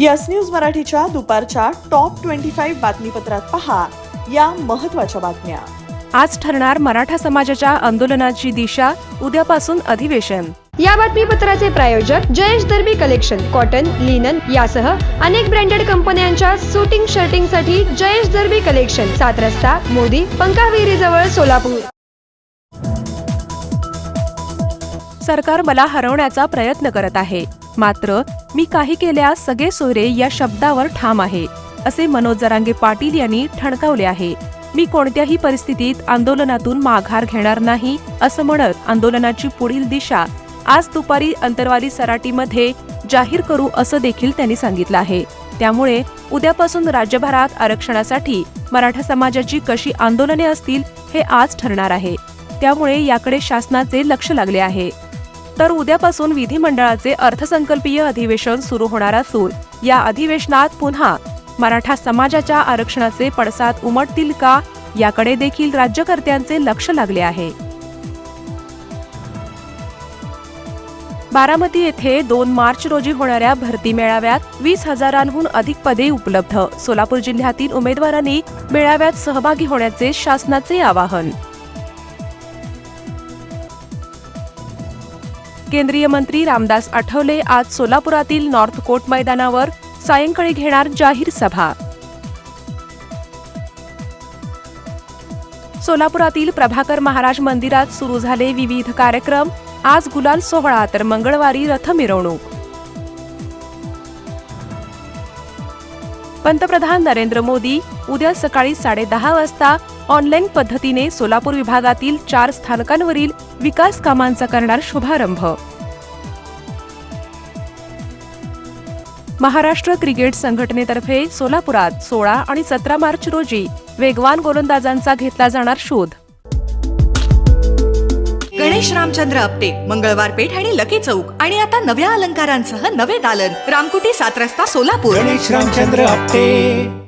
Yes news मराठीच्या दुपारच्या top twenty five बातमीपत्रात पहा या महत्त्वाच्या बातम्या. आज ठरणार मराठा समाजाच्या आंदोलनाची दिशा उद्यापासून अधिवेशन. या बातमीपत्राचे प्रायोजक Jayesh Darbi collection cotton linen यासह अनेक ब्रँडेड कंपन्यांच्या सुटिंग शर्टिंगसाठी जयेश दर्बी कलेक्शन सात रस्ता मोदी पंकाविहिरी जवळ सोलापूर. सरकार मला हरवण्याचा प्रयत्न करत आहे. मात्र मी काही केल्यास सगळे सोयरे या शब्दावर ठाम आहे असे मनोज जरांगे पाटील यांनी ठणकावले आहे. मी कोणत्याही परिस्थितीत आंदोलनातून माघार घेणार नाही असं म्हणत आंदोलनाची पुढील दिशा आज दुपारी अंतरवाली सराटीमध्ये जाहीर करू असं देखील त्यांनी सांगितलं आहे. त्यामुळे उद्यापासून राज्यभरात आरक्षणासाठी मराठा समाजाची कशी आंदोलने असतील हे आज ठरणार आहे. त्यामुळे याकडे शासनाचे लक्ष लागले आहे. तर उद्यापासून विधिमंडळाचे अर्थसंकल्पीय अधिवेशन सुरू होणार असून या अधिवेशनात पुन्हा मराठा समाजाच्या आरक्षणाचे पडसाद उमटतील का याकडे देखील राज्यकर्त्यांचे लक्ष लागले आहे. बारामती येथे दोन मार्च रोजी होणाऱ्या भरती मेळाव्यात वीस हजारांहून अधिक पदे उपलब्ध. सोलापूर जिल्ह्यातील उमेदवारांनी मेळाव्यात सहभागी होण्याचे शासनाचे आवाहन. केंद्रीय मंत्री रामदास आठवले आज सोलापुरातील नॉर्थ कोट मैदानावर सायंकाळी घेणार जाहीर सभा. सोलापुरातील प्रभाकर महाराज मंदिरात सुरू झाले विविध कार्यक्रम. आज गुलाल सोहळा तर मंगळवारी रथ मिरवणूक पंतप्रधान नरेंद्र मोदी उद्या सकाळी साडेदहा वाजता ऑनलाईन पद्धतीने सोलापूर विभागातील चार स्थानकांवरील विकास कामांचा करणार शुभारंभ. महाराष्ट्र क्रिकेट संघटनेतर्फे सोलापुरात सोळा आणि सतरा मार्च रोजी वेगवान गोलंदाजांचा घेतला जाणार शोध. गणेश रामचंद्र आपटे मंगळवार पेठ आणि लकी चौक आणि आता नव्या अलंकारांसह नवे दालन रामकुटी सात रस्ता सोलापूर. गणेश रामचंद्र आपटे.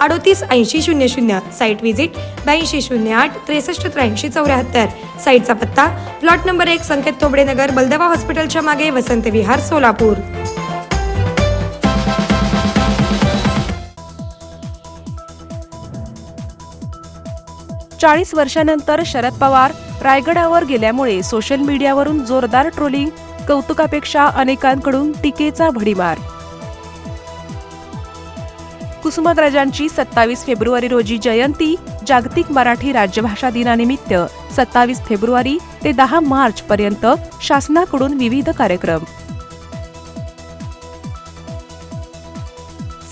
अडोतीस ऐंशी शून्य शून्य. साईट व्हिजिट ब्याऐंशी शून्य आठ त्रेसष्ट त्र्याऐंशी चौऱ्याहत्तर. साईटचा पत्ता प्लॉट नंबर एक संकेत तोबडे नगर बलदवा हॉस्पिटलच्या मागे वसंत विहार सोलापूर. चाळीस वर्षानंतर शरद पवार रायगडावर गेल्यामुळे सोशल मीडियावरून जोरदार ट्रोलिंग कौतुकापेक्षा अनेकांकडून टीकेचा भडीमार. कुसुमाग्रजांची सत्तावीस फेब्रुवारी रोजी जयंती जागतिक मराठी राज्यभाषा दिनानिमित्त सत्तावीस फेब्रुवारी ते दहा मार्च पर्यंत शासनाकडून विविध कार्यक्रम.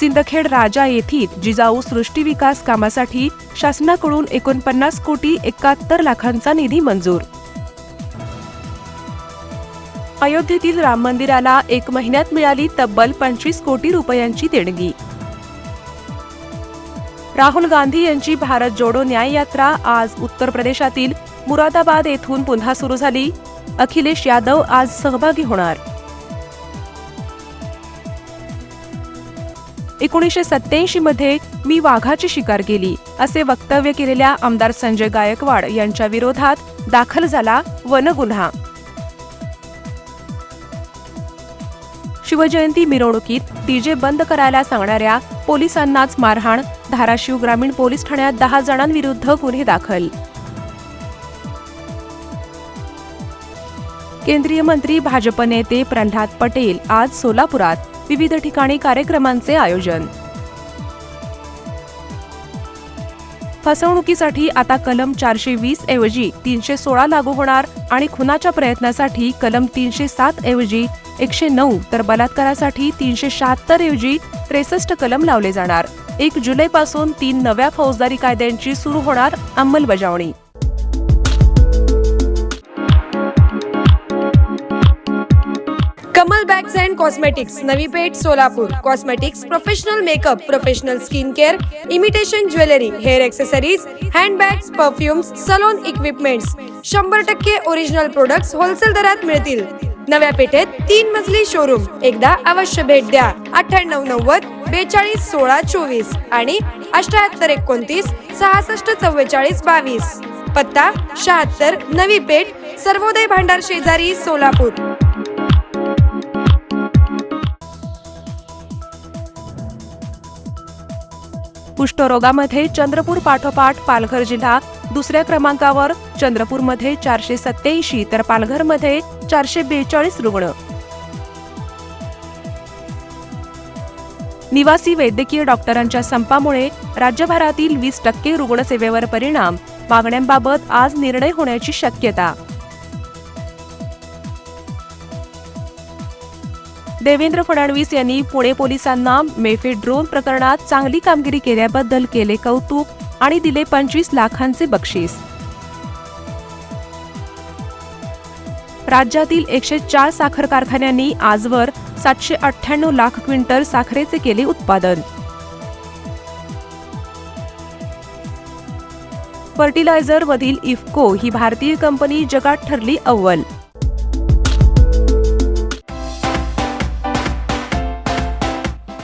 सिंदखेड राजा येथील जिजाऊ सृष्टी विकास कामासाठी शासनाकडून एकोणपन्नास कोटी एकाहत्तर लाखांचा निधी मंजूर. अयोध्येतील राम मंदिराला एक महिन्यात मिळाली तब्बल पंचवीस कोटी रुपयांची देणगी. राहुल गांधी यांची भारत जोडो न्याय यात्रा आज उत्तर प्रदेशातील मुरादाबाद येथून पुन्हा सुरू झाली. अखिलेश यादव आज सहभागी होणार. एकोणीसशे सत्याऐंशी मध्ये मी वाघाची शिकार केली असे वक्तव्य केलेल्या आमदार संजय गायकवाड यांच्या विरोधात दाखल झाला वन गुन्हा शिवजयंती मिरवणुकीत डीजे बंद करायला सांगणाऱ्या पोलिसांनाच मारहाण धाराशिव ग्रामीण पोलीस ठाण्यात दहा जणांविरुद्ध गुन्हे दाखल. केंद्रीय मंत्री भाजप नेते प्रल्हाद पटेल आज सोलापुरात विविध ठिकाणी कार्यक्रमांचे आयोजन. फसवणुकीसाठी आता कलम चारशे वीस ऐवजी तीनशे सोळा लागू होणार आणि खुनाच्या प्रयत्नासाठी कलम तीनशे सात ऐवजी एकशे नऊ तर बलात्कारासाठी तीनशे शहात्तर ऐवजी त्रेसष्ट कलम लावले जाणार. एक जुलैपासून तीन नव्या फौजदारी कायद्यांची सुरू होणार अंमलबजावणी. Kamal bags and cosmetics Navi Peth Solapur. Cosmetics professional makeup professional skin care imitation jewellery hair accessories handbags perfumes salon equipments शंभर टक्के ओरिजिनल प्रोडक्ट्स होलसेल दरात मिळतील. नव्या पेठेत तीन मजली शोरूम एकदा अवश्य भेट द्या. अठ्ठ्याण्णव नव्वद बेचाळीस सोळा चोवीस आणि अठ्याहत्तर एकोणतीस सहासष्ट चव्वेचाळीस बावीस. पत्ता शहात्तर नवी पेठ सर्वोदय भांडार शेजारी सोलापूर. कुष्ठरोगामध्ये चंद्रपूर पाठोपाठ पालघर जिल्हा दुसऱ्या क्रमांकावर चंद्रपूरमध्ये चारशे सत्याऐंशी तर पालघरमध्ये चारशे बेचाळीस रुग्ण. निवासी वैद्यकीय डॉक्टरांच्या संपामुळे राज्यभरातील वीस टक्के रुग्णसेवेवर परिणाम. मागण्यांबाबत आज निर्णय होण्याची शक्यता. देवेंद्र फडणवीस यांनी पुणे पोलिसांना मेफे ड्रोन प्रकरणात चांगली कामगिरी केल्याबद्दल केले कौतुक आणि दिले पंचवीस लाखांचे बक्षीस. राज्यातील एकशे चार साखर कारखान्यांनी आजवर सातशे अठ्ठ्याण्णव लाख क्विंटल साखरेचे केले उत्पादन. फर्टिलायझर मधील इफ्को ही भारतीय कंपनी जगात ठरली अव्वल.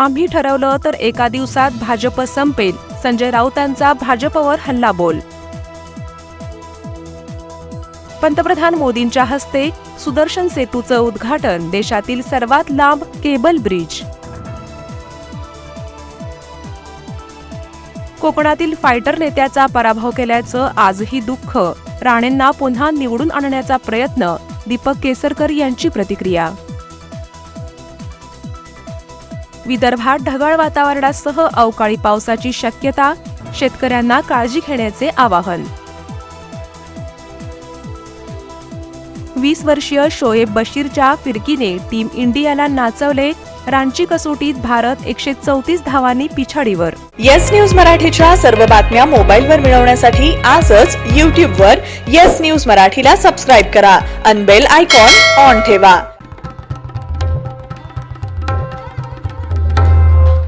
आम्ही ठरवलं तर एका दिवसात भाजप संपेल. संजय राऊतांचा भाजपवर हल्लाबोल. पंतप्रधान मोदींच्या हस्ते सुदर्शन सेतूचं उद्घाटन देशातील सर्वात लांब केबल ब्रिज. कोकणातील फायटर नेत्याचा पराभव केल्याचं आजही दुःख. राणेंना पुन्हा निवडून आणण्याचा प्रयत्न दीपक केसरकर यांची प्रतिक्रिया. विदर्भात ढगाळ वातावरणासह अवकाळी पावसाची शक्यता शेतकऱ्यांना काळजी घेण्याचे आवाहन. वीस वर्षीय शोएब बशीरच्या फिरकीने टीम इंडियाला नाचवले रांची कसोटीत भारत एकशे चौतीस धावांनी पिछाडीवर. येस न्यूज मराठीच्या सर्व बातम्या मोबाईलवर मिळवण्यासाठी आजच यूट्यूबवर येस न्यूज मराठीला सबस्क्राईब करा. अनबेल आयकॉन ऑन ठेवा.